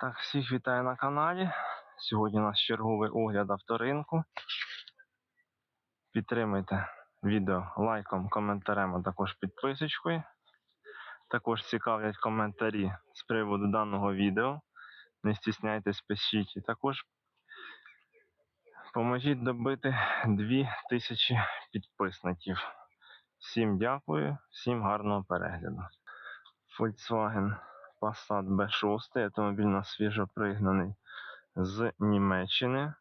Так, всіх вітаю на каналі. Сьогодні у нас черговий огляд авторинку. Підтримуйте відео лайком, коментарем, а також підписочкою. Також цікавлять коментарі з приводу даного відео. Не стісняйтесь, пишіть. І також поможіть добити 2000 підписників. Всім дякую, всім гарного перегляду. Volkswagen Passat B6, автомобіль у нас свіжо пригнаний з Німеччини.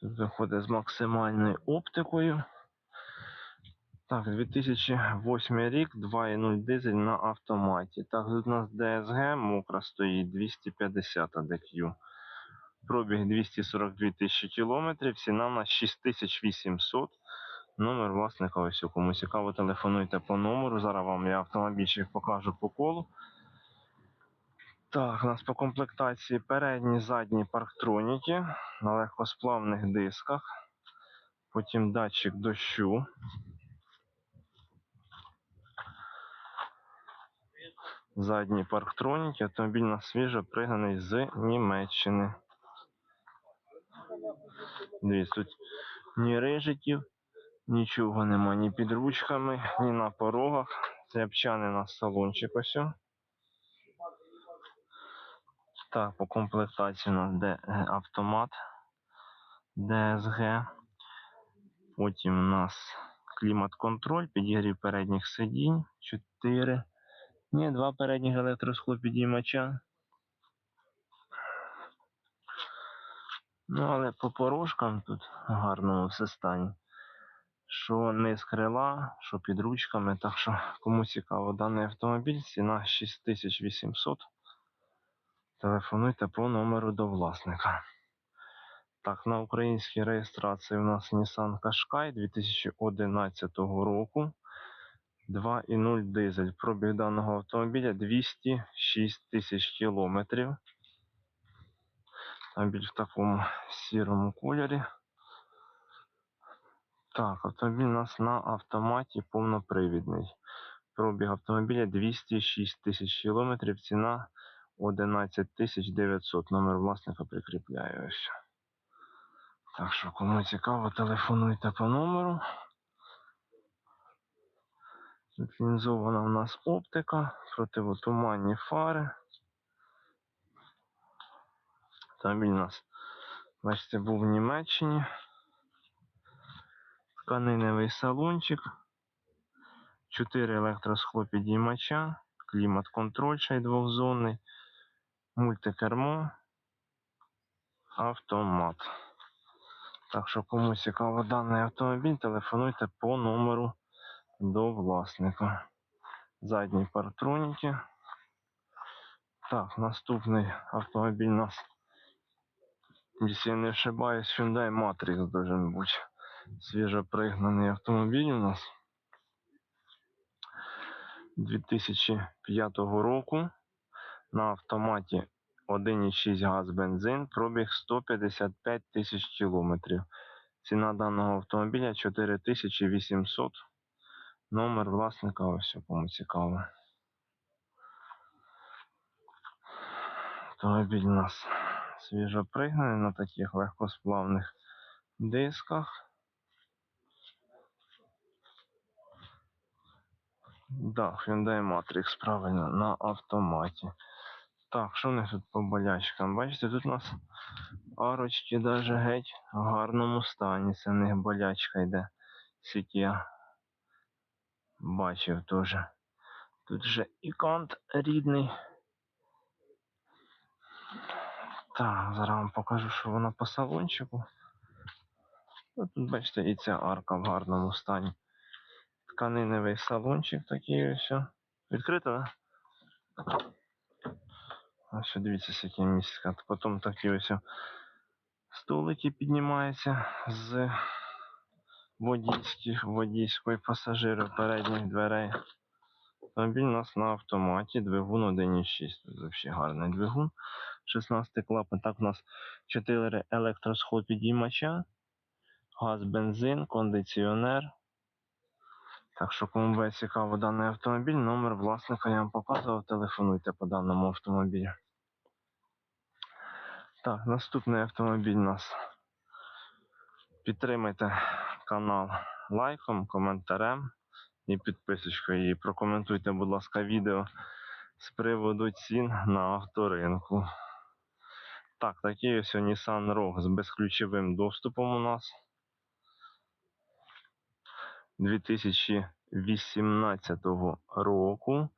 Тут виходить з максимальною оптикою. Так, 2008 рік, 2.0 дизель на автоматі. Так, тут у нас DSG мокра стоїть 250 ADQ. Пробіг 242 тисячі кілометрів, ціна на 6800. Номер власника ось у кому цікаво, телефонуйте по номеру. Зараз вам я автомобільчик покажу по колу. Так, у нас по комплектації передні, задні парктроніки на легкосплавних дисках. Потім датчик дощу. Задні парктроніки. Автомобіль у нас свіжо пригнаний з Німеччини. Дивіться, тут ні рижиків, нічого нема ні під ручками, ні на порогах. Це обчаний у салончик ось. Так, по комплектації у нас де е, автомат DSG. Потім у нас клімат-контроль, підігрів передніх сидінь. 4. Ні, два передніх електросклопідіймача. Ну, але по порожкам тут гарно все стані. Що низ крила, що під ручками. Так що, кому цікаво даний автомобіль, ціна 6800. Телефонуйте по номеру до власника. Так, на українській реєстрації у нас Nissan Qashqai 2011 року. 2,0 дизель. Пробіг даного автомобіля 206 тисяч кілометрів. Автомобіль в такому сірому кольорі. Так, автомобіль у нас на автоматі повнопривідний. Пробіг автомобіля 206 тисяч кілометрів, ціна 11 тисяч 900. Номер власника прикріпляю ось. Так що, кому цікаво, телефонуйте по номеру. Тут лінзована у нас оптика, противотуманні фари. Автомобіль у нас, бачите, був в Німеччині. Тканиневий салончик. 4 електросхлопідіймача, клімат-контроль ще й двохзонний, мультикермо, автомат. Так що, кому цікаво даний автомобіль, телефонуйте по номеру до власника. Задні партроніки. Так, наступний автомобіль у нас, якщо я не ошибаюсь, Hyundai Matrix должен бути. Свіжо пригнаний автомобіль у нас 2005 року на автоматі 1,6 газ бензин, пробіг 155 тисяч кілометрів. Ціна даного автомобіля 4800. Номер власника ось кому цікаво. Автомобіль у нас свіжопригнаний на таких легкосплавних дисках. Да, Hyundai Matrix, правильно, на автоматі. Так, що в них тут по болячкам? Бачите, тут у нас арочки даже геть в гарному стані. Це в них болячка йде. Скільки я бачив теж. Тут же і кант рідний. Так, зараз вам покажу, що вона по салончику. Ну, Тут, бачите, і ця арка в гарному стані. Тканиневий салончик такий ось. Відкрито, да? Ось дивіться, скільки місця. Потім такі ось столики піднімаються з водійських, водійської пасажирів передніх дверей. Автомобіль у нас на автоматі, двигун 1.6. Тут взагалі гарний двигун. 16 клапан. Так, у нас 4 електросход підіймача, газ, бензин, кондиціонер. Так що, кому буде цікаво даний автомобіль, номер власника я вам показував, телефонуйте по даному автомобілю. Так, наступний автомобіль у нас. Підтримайте канал лайком, коментарем і підписочкою. І прокоментуйте, будь ласка, відео з приводу цін на авторинку. Так, такий ось Nissan Rogue з безключовим доступом у нас. 2018 року.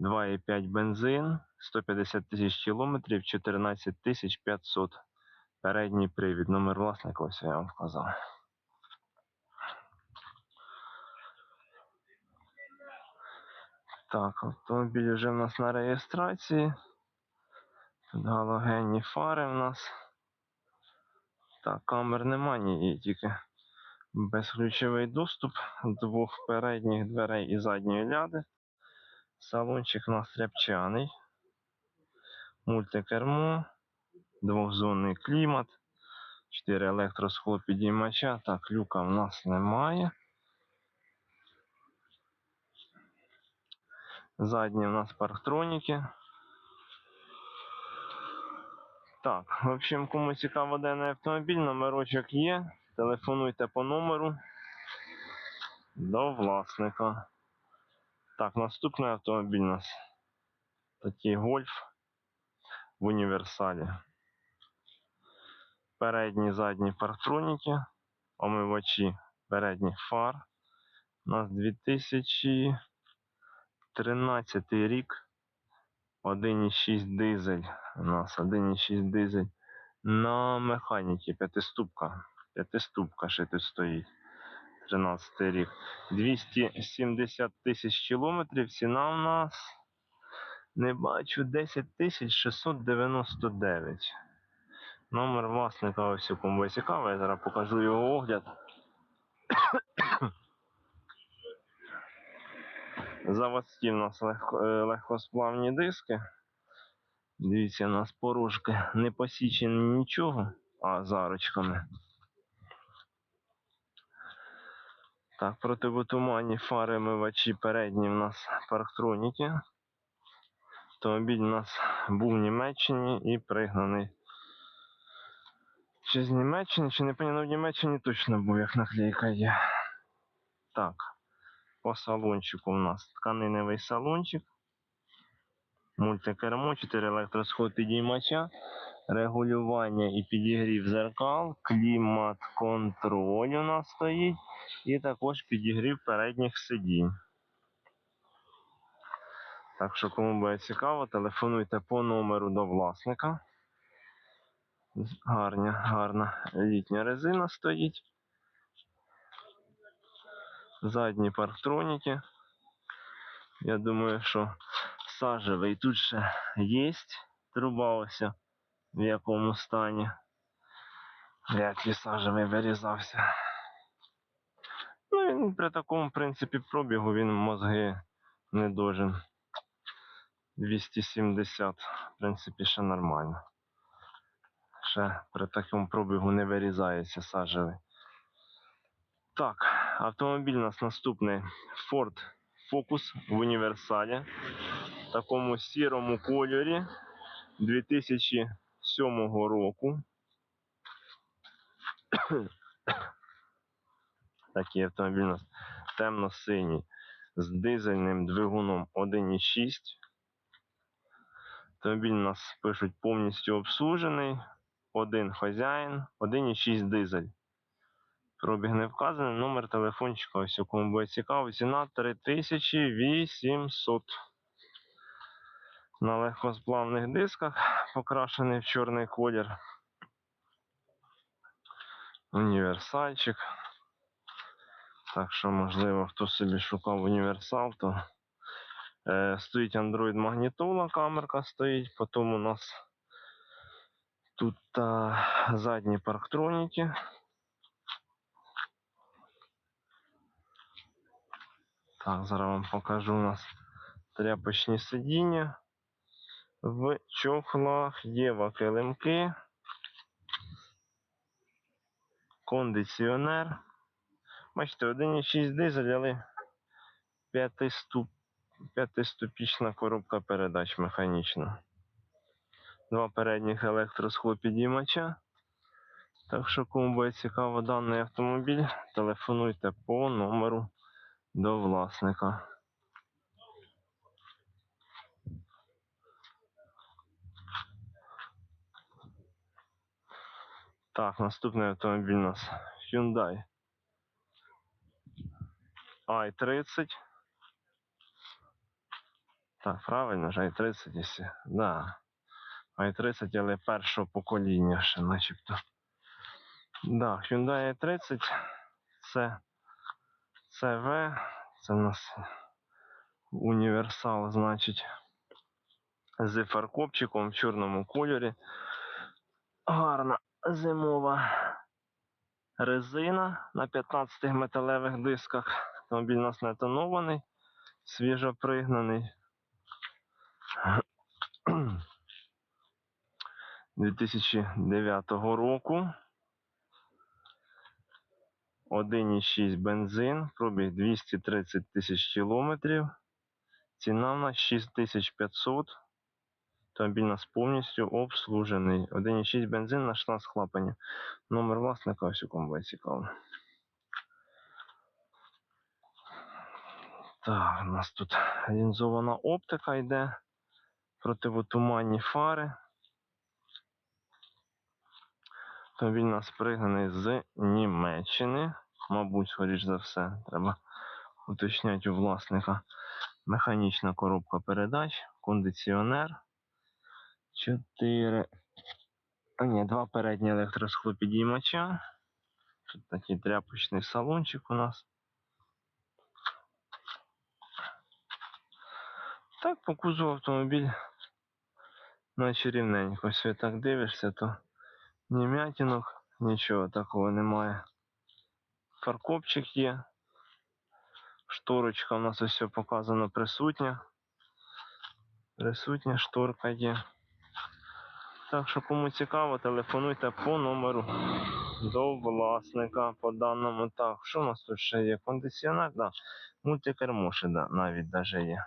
2,5 бензин, 150 тисяч кілометрів, 14 тисяч 500. Передній привід, номер власника, ось я вам вказав. Так, автомобіль вже в нас на реєстрації. Тут галогенні фари в нас. Так, камер нема ні, тільки безключовий доступ двох передніх дверей і задньої ляди. Салончик у нас рябчаний. Мультикермо, двохзонний клімат, 4 електросхлопідіймача. Так, люка в нас немає. Задні у нас парктроніки. Так, в общем, кому цікаво даний автомобіль, номерочок є. Телефонуйте по номеру до власника. Так, наступний автомобіль у нас такий гольф в універсалі. Передні, задні парктроніки, омивачі передніх фар. У нас 2013 рік. 1,6 дизель. У нас 1,6 дизель. На механіки п'ятиступка. П'ятиступка ще тут стоїть. 13 рік. 270 тисяч кілометрів. Ціна у нас. Не бачу 10 тисяч 699. Номер власника ось у кому цікаво. Я зараз покажу його огляд. Заводські в нас е, легкосплавні диски. Дивіться, у нас порожки не посічені нічого, а зарочками. Так, противотуманні фари мивачі передні в нас парктроніки. Автомобіль у нас був в Німеччині і пригнаний. Чи з Німеччини, чи не пам'ятаю, в Німеччині точно був, як наклейка є. Так, по салончику у нас тканиневий салончик. Мультикермо, 4 електросход підіймача, регулювання і підігрів зеркал, клімат контроль у нас стоїть, і також підігрів передніх сидінь. Так що, кому буде цікаво, телефонуйте по номеру до власника. Гарня, гарна літня резина стоїть. Задні парктроніки. Я думаю, що сажевий тут ще є. Труба ось в якому стані. Ли сажевий вирізався. Ну, він при такому, принципі, пробігу він мозги не должен. 270, в принципі, ще нормально. Ще при такому пробігу не вирізається сажевий. Так, автомобіль у нас наступний Ford Focus в універсалі. В такому сірому кольорі 2007 року. Такий автомобіль у нас темно-синій з дизельним двигуном 1.6. Автомобіль у нас пишуть повністю обслужений. Один хазяїн, 1.6 дизель. Пробіг не вказаний, номер телефончика, ось у кому буде цікаво, ціна 3800. На легкосплавних дисках, покрашений в чорний колір. Універсальчик. Так що, можливо, хто собі шукав універсал, то е, стоїть Android магнітола, камерка стоїть, потім у нас тут а, задні парктроніки. Так, зараз вам покажу у нас тряпочні сидіння. В чохлах є килимки. Кондиціонер. Бачите, 1,6 дизель, але П'ятиступ... П'ятиступічна коробка передач механічна. Два передніх електросхлопідіймача. Так що, кому буде цікаво даний автомобіль, телефонуйте по номеру до власника. Так, наступний автомобіль у нас Hyundai i30. Так, правильно ж i30, якщо. Да. i30, але першого покоління ще начебто. Да, Hyundai i30 це CV, це у нас універсал, значить, з фаркопчиком в чорному кольорі. Гарна зимова резина на 15 металевих дисках. Автомобіль у нас не тонований, свіжо пригнаний. 2009 року. 1,6 бензин, пробіг 230 тисяч кілометрів. Ціна на 6500. Автомобіль нас повністю обслужений. 1,6 бензин на 16 клапанів. Номер власника ось у кому цікаво. Так, у нас тут лінзована оптика йде. Противотуманні фари. Автомобіль у нас пригнаний з Німеччини. Мабуть, скоріш за все, треба уточняти у власника. Механічна коробка передач, кондиціонер. 4. А ні, два передні електросхлопідіймача. Тут такий тряпочний салончик у нас. Так, по кузову автомобіль наче рівненько. Якщо так дивишся, то ні м'ятінок, нічого такого немає. Фаркопчик є. Шторочка у нас ось все показано присутня. Присутня шторка є. Так що кому цікаво, телефонуйте по номеру до власника по даному. Так, що у нас тут ще є? Кондиціонер, да. Мультикермо ще да, навіть даже є.